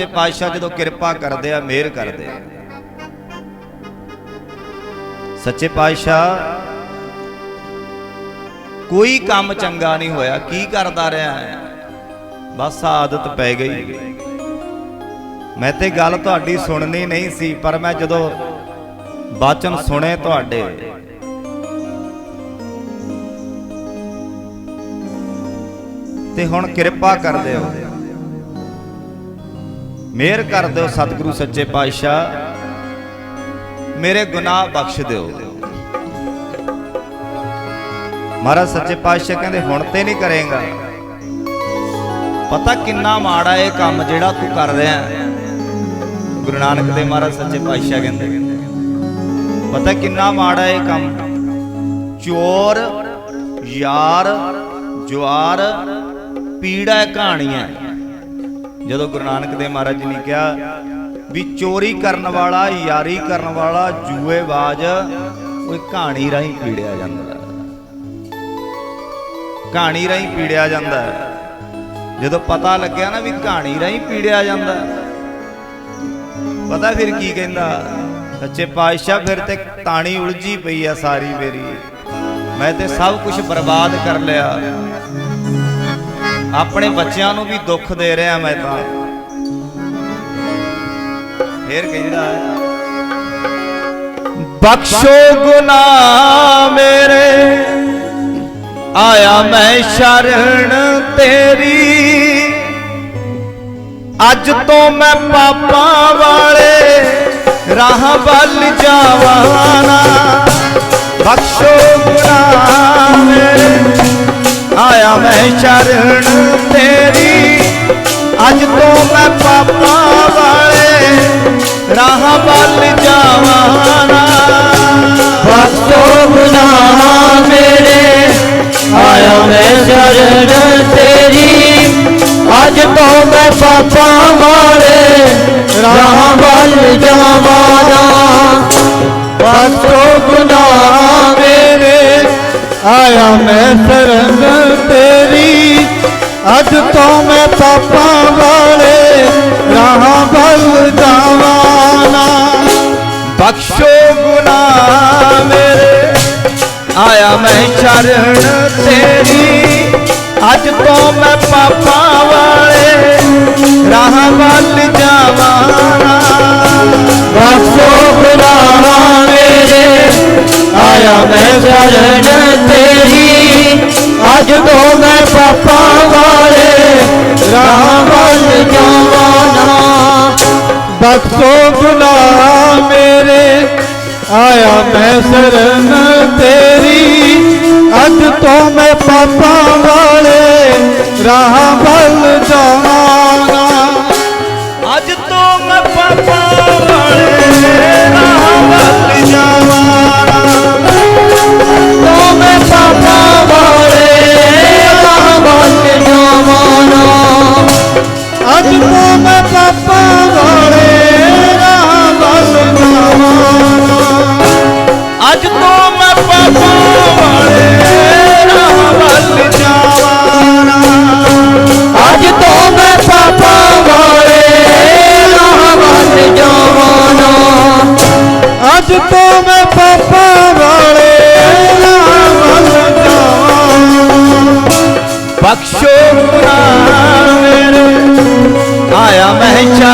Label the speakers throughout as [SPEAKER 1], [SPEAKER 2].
[SPEAKER 1] ਸੱਚੇ ਪਾਤਸ਼ਾਹ ਜਦੋਂ ਕਿਰਪਾ ਕਰਦੇ ਆ, ਮਿਹਰ ਕਰਦੇ ਆ। ਸੱਚੇ ਪਾਤਸ਼ਾਹ, ਕੋਈ ਕੰਮ ਚੰਗਾ ਨਹੀਂ ਹੋਇਆ, ਕੀ ਕਰਦਾ ਰਿਹਾ ਹੈ? ਬਸ ਆਦਤ ਪੈ ਗਈ। ਮੈਂ ਤੇ ਗੱਲ ਤੁਹਾਡੀ ਸੁਣਨੀ ਨਹੀਂ ਸੀ, ਪਰ ਮੈਂ ਜਦੋਂ ਬਾਚਨ ਸੁਣੇ ਤੁਹਾਡੇ, ਤੇ ਹੁਣ ਕਿਰਪਾ ਕਰਦੇ ਹੋ। ਮਿਹਰ ਕਰ ਦਿਓ ਸਤਿਗੁਰੂ ਸੱਚੇ ਪਾਤਸ਼ਾਹ। ਮੇਰੇ ਗੁਨਾਹ ਬਖਸ਼ ਦਿਓ। ਮਹਾਰਾਜ ਸੱਚੇ ਪਾਤਸ਼ਾਹ ਕਹਿੰਦੇ, ਹੁਣ ਤੇ ਨਹੀਂ ਕਰੇਗਾ। ਪਤਾ ਕਿੰਨਾ ਮਾੜਾ ਇਹ ਕੰਮ ਜਿਹੜਾ ਤੂੰ ਕਰ ਰਿਹਾ ਗੁਰੂ ਨਾਨਕ ਦੇ ਮਹਾਰਾਜ ਸੱਚੇ ਪਾਤਸ਼ਾਹ ਕਹਿੰਦੇ। ਪਤਾ ਕਿੰਨਾ ਮਾੜਾ ਇਹ ਕੰਮ। ਚੋਰ, ਯਾਰ, ਜਵਾਰ, ਪੀੜਾ ਹੈ ਕਹਾਣੀਆਂ ਜਦੋਂ ਗੁਰੂ ਨਾਨਕ ਦੇਵ ਮਹਾਰਾਜ ਜੀ ਨੇ ਕਿਹਾ ਵੀ ਚੋਰੀ ਕਰਨ ਵਾਲਾ, ਯਾਰੀ ਕਰਨ ਵਾਲਾ ਜੂਏਬਾਜ਼ ਕੋਈ ਕਹਾਣੀ ਰਾਹੀਂ ਪੀੜਿਆ ਜਾਂਦਾ ਕਹਾਣੀ ਰਾਹੀਂ ਪੀੜਿਆ ਜਾਂਦਾ ਜਦੋਂ ਪਤਾ ਲੱਗਿਆ ਨਾ ਵੀ ਕਹਾਣੀ ਰਾਹੀਂ ਪੀੜਿਆ ਜਾਂਦਾ ਪਤਾ ਫਿਰ ਕੀ ਕਹਿੰਦਾ? ਸੱਚੇ ਪਾਤਸ਼ਾਹ, ਫਿਰ ਤੇ ਤਾਣੀ ਉਲਝੀ ਪਈ ਆ ਸਾਰੀ ਮੇਰੀ। ਮੈਂ ਤੇ ਸਭ ਕੁਝ ਬਰਬਾਦ ਕਰ ਲਿਆ। ਆਪਣੇ ਬੱਚਿਆਂ ਨੂੰ ਵੀ ਦੁੱਖ ਦੇ ਰਿਹਾ ਮੈਂ ਤਾਂ। ਫੇਰ ਕਹਿੰਦਾ ਬਖਸ਼ੋ ਗੁਨਾਹ ਮੇਰੇ, ਆਇਆ ਮੈਂ ਸ਼ਰਨ ਤੇਰੀ। ਅੱਜ ਤੋਂ ਮੈਂ ਪਾਪਾਂ ਵਾਲੇ ਰਾਹ ਵੱਲ ਜਾਵਾਂ ਬਖਸ਼ੋ ਗੁਨਾਹ ਮੇਰੇ, ਆਇਆ ਮੈਂ ਸ਼ਰਨ ਅੱਜ ਤੋਂ ਮੈਂ ਪਾਪਾਂ ਵਾਲੇ ਰਾਹ ਵੱਲ ਜਾਵਾਂ
[SPEAKER 2] ਬਖਸ਼ੋ ਗੁਨਾਹ ਮੇਰੇ, ਆਇਆ ਮੈਂ ਸ਼ਰਨ ਤੇਰੀ। ਅੱਜ ਤੋਂ ਮੈਂ ਪਾਪਾਂ ਵਾਲੇ ਰਾਹ ਵੱਲ ਜਾਵਾਂ ਬਖਸ਼ੋ ਗੁਨਾਹ ਮੇਰੇ, ਆਇਆ ਮੈਂ ਸ਼ਰਨ ਅੱਜ ਤੋਂ ਮੈਂ ਪਾਪਾਂ ਵਾਲੇ ਰਾਹ ਵੱਲ ਜਾਵਾਂ
[SPEAKER 1] ਬਖਸ਼ੋ ਗੁਨਾਹ ਮੇਰੇ, ਆਇਆ ਮੈਂ ਸ਼ਰਨ ਤੇਰੀ। ਅੱਜ ਤੋਂ ਮੈਂ ਪਾਪਾਂ ਵਾਲੇ ਰਾਹ ਵੱਲ ਜਾਵਾਂ
[SPEAKER 2] ਬਖਸ਼ੋ ਗੁਨਾਹ ਮੇਰੇ, ਆਇਆ ਮੈਂ ਸ਼ਰਨ ਤੇਰੀ। ਅੱਜ ਤੋਂ ਮੈਂ ਬਖਸ਼ੋ ਗੁਨਾਹ ਮੇਰੇ। ਆਇਆ ਮੈਂ ਸ਼ਰਨ ਤੇਰੀ ਅੱਜ ਤੋਂ ਮੈਂ ਪਾਪਾਂ ਵਾਲੇ ਰਾਹ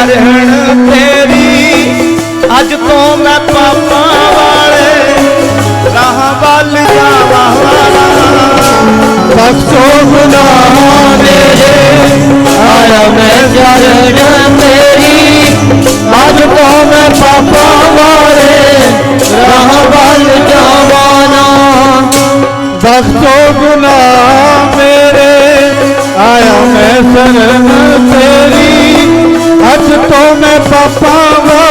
[SPEAKER 1] ਮੈਂ ਚਰਨ ਤੇਰੀ ਅੱਜ ਤੋਂ ਮੈਂ ਪਾਪਾਂ ਵਾਲੇ ਰਾਹ ਵੱਲ ਜਾਵਾਂ
[SPEAKER 2] ਬਖਸ਼ੋ ਗੁਨਾਹ ਮੇਰੇ ਆਇਆ ਮੈਂ ਸ਼ਰਨ ਤੇਰੀ ਅੱਜ ਤੋਂ ਮੈਂ ਪਾਪਾਂ ਵਾਲੇ ਰਾਹ ਵੱਲ ਜਾਵਾਂ ਬਖਸ਼ੋ ਗੁਨਾਹ ਮੇਰੇ ਆਇਆ ਮੈਂ ਸ਼ਰਨ ਤੇਰੀ ਅੱਜ ਤੋਂ ਮੈਂ ਪਾਪਾਂ